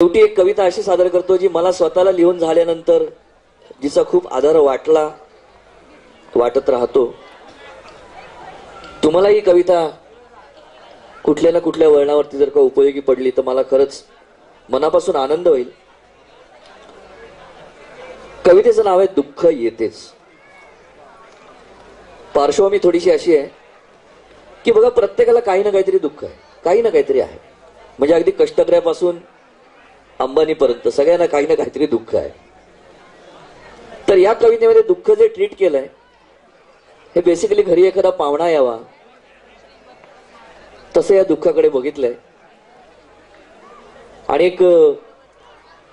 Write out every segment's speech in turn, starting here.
शेवटी एक कविता अशी सादर करतो जी मला स्वतःला लिहून झाल्यानंतर जिचा खूप आधार वाटला वाटत राहतो. तुम्हाला ही कविता कुठल्या ना कुठल्या वळणावरती जर का उपयोगी पडली तर मला खरंच मनापासून आनंद होईल. कवितेचं नाव आहे दुःख येतेच. पार्श्वभूमी थोडीशी अशी आहे की बघा प्रत्येकाला काही ना काहीतरी दुःख आहे काही ना काहीतरी आहे. म्हणजे अगदी कष्टकऱ्यापासून अंबानीपर्यंत. सगळ्यांना काही ना काहीतरी दुःख आहे. तर या कवितेमध्ये दुःख जे ट्रीट केलंय हे बेसिकली घरी एखादा पाहुणा यावा. तसं या दुःखाकडे बघितलंय. आणि एक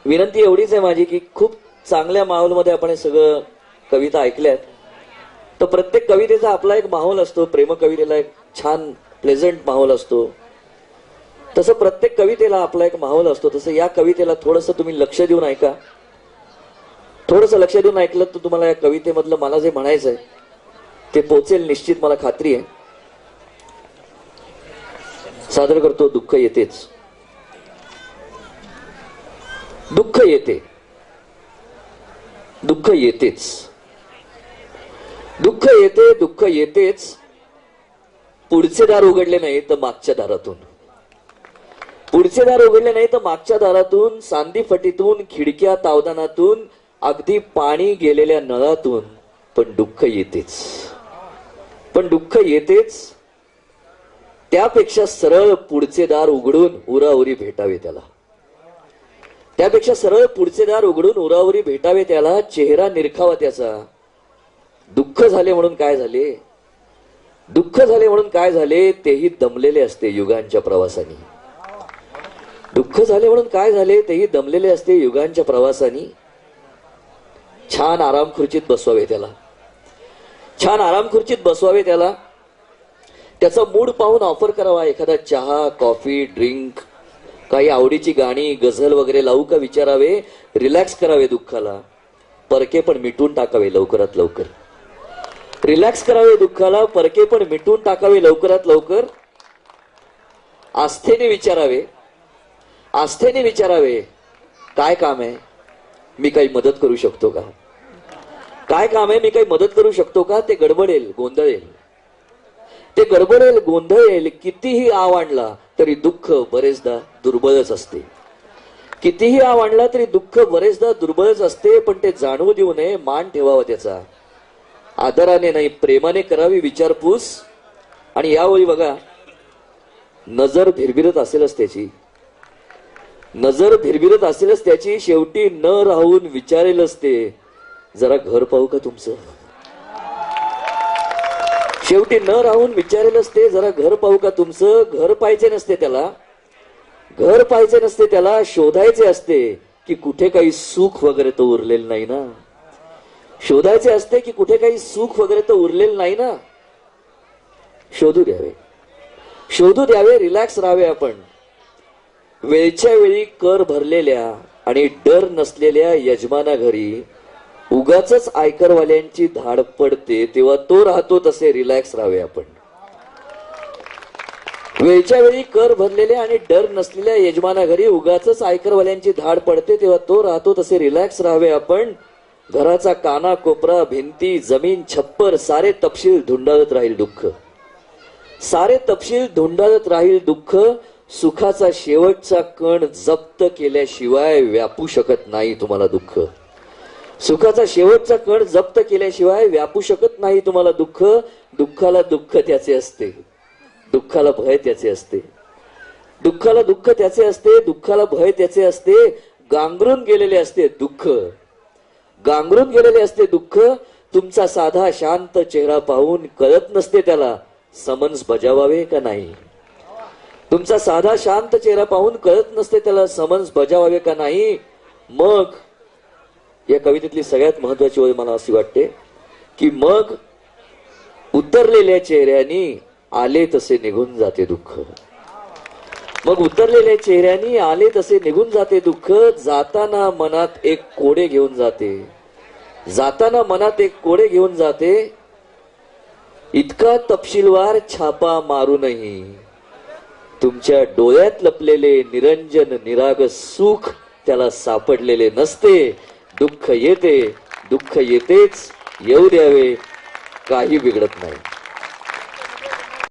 विनंती एवढीच आहे माझी की खूप चांगल्या माहोलमध्ये आपण हे सगळं कविता ऐकल्यात. तर प्रत्येक कवितेचा आपला एक माहोल असतो प्रेम कवितेला एक छान प्लेझंट माहोल असतो. तसं प्रत्येक कवितेला आपला एक माहोल असतो. तसं या कवितेला थोडस तुम्ही लक्ष देऊन ऐका. थोडस लक्ष देऊन ऐकलं तर तुम्हाला या कवितेमधलं मला जे म्हणायचंय ते पोचेल निश्चित मला खात्री आहे. सादर करतो दुःख येतेच. दुःख येते. दुःख येतेच. दुःख येते दुःख येतेच. पुढचे दार उघडले नाही तर मागच्या दारातून. पुढचे दार उघडले नाही तर मागच्या दारातून सांदी फटीतून खिडक्या तावदानातून अगदी पाणी गेलेल्या नळातून पण दुःख येतेच. पण दुःख येतेच. त्यापेक्षा सरळ पुढचे दार उघडून उराउरी भेटावे त्याला. त्यापेक्षा सरळ पुढचे दार उघडून उरावरी भेटावे त्याला चेहरा निरखावा त्याचा. दुःख झाले म्हणून काय झाले? दुःख झाले म्हणून काय झाले? तेही दमलेले असते युगांच्या प्रवासाने. दुःख झाले म्हणून काय झाले? तेही दमलेले असते युगांच्या प्रवासानी. छान आराम खुर्चीत बसवावे त्याला. छान आराम खुर्चीत बसवावे त्याला. त्याचा मूड पाहून ऑफर करावा. एखादा चहा कॉफी ड्रिंक काही आवडीची गाणी गझल वगैरे लावू का विचारावे? रिलॅक्स करावे दुःखाला. परके पण मिटून टाकावे लवकरात लवकर. रिलॅक्स करावे दुःखाला. परके पण मिटून टाकावे लवकरात लवकर. आस्थेने विचारावे. आस्थेने विचारावे काय काम आहे? मी काही मदत करू शकतो का? काय काम आहे? मी काही मदत करू शकतो का? ते गडबडेल गोंधळेल. ते गडबडेल गोंधळेल कितीही आव आणला तरी दुःख बरेचदा दुर्बळच असते. कितीही आव आणला तरी दुःख बरेचदा दुर्बळच असते पण ते जाणवू देऊ नये मान ठेवावा त्याचा. आदराने नाही प्रेमाने करावी विचारपूस. आणि यावेळी बघा नजर भिरभिरत असेलच त्याची. नजर भिरभिरत असेलच त्याची शेवटी न राहून विचारेलच ते जरा घर पाहू का तुमचं? शेवटी न राहून विचारेलच ते जरा घर पाहू का तुमचं? घर पाहिजे नसते त्याला. घर पाहिजे नसते त्याला शोधायचे असते की कुठे काही सुख वगैरे तर उरलेलं नाही ना. शोधायचे असते की कुठे काही सुख वगैरे तर उरलेलं नाही ना. शोधू द्यावे. शोधू द्यावे रिलॅक्स राहावे आपण. वेळच्या वेळी कर भरलेल्या आणि डर नसलेल्या यजमाना घरी उगाच आयकरवाल्यांची धाड पडते तेव्हा तो राहतो तसे रिलॅक्स राहावे आपण. वेळच्या वेळी कर भरलेल्या आणि डर नसलेल्या यजमाना घरी उगाच आयकरवाल्यांची धाड पडते तेव्हा तो राहतो तसे रिलॅक्स राहावे आपण. घराचा काना कोपरा भिंती जमीन छप्पर सारे तपशील धुंडाळत राहील दुःख. सारे तपशील धुंडाळत राहील दुःख सुखाचा शेवटचा कण जप्त केल्याशिवाय व्यापू शकत नाही तुम्हाला दुःख. सुखाचा शेवटचा कण जप्त केल्याशिवाय व्यापू शकत नाही तुम्हाला दुःख. दुःखाला दुःख त्याचे असते. दुःखाला भय त्याचे असते. दुःखाला दुःख त्याचे असते. दुःखाला भय त्याचे असते. गांगरून गेलेले असते दुःख. गांगरून गेलेले असते दुःख. तुमचा साधा शांत चेहरा पाहून कळत नसते त्याला. समन्स बजावावे का नाही? तुमचा साधा शांत चेहरा पाहून कळत नसते त्याला समन्स बजावावे का नाही? मग या कवितेतली सगळ्यात महत्वाची ओळ मला अशी वाटते की मग उतरलेल्या चेहऱ्यानी आले तसे निघून जाते दुःख. मग उतरलेल्या चेहऱ्यानी आले तसे निघून जाते दुःख जाताना मनात एक कोडे घेऊन जाते. जाताना मनात एक कोडे घेऊन जाते. इतका तपशीलवार छापा मारूनही. तुमच्या डोळ्यात लपलेले निरंजन निराग सुख त्याला सापडलेले नसते. दुःख येते दुःख येतेच येऊ द्यावे काही बिघडत नाही.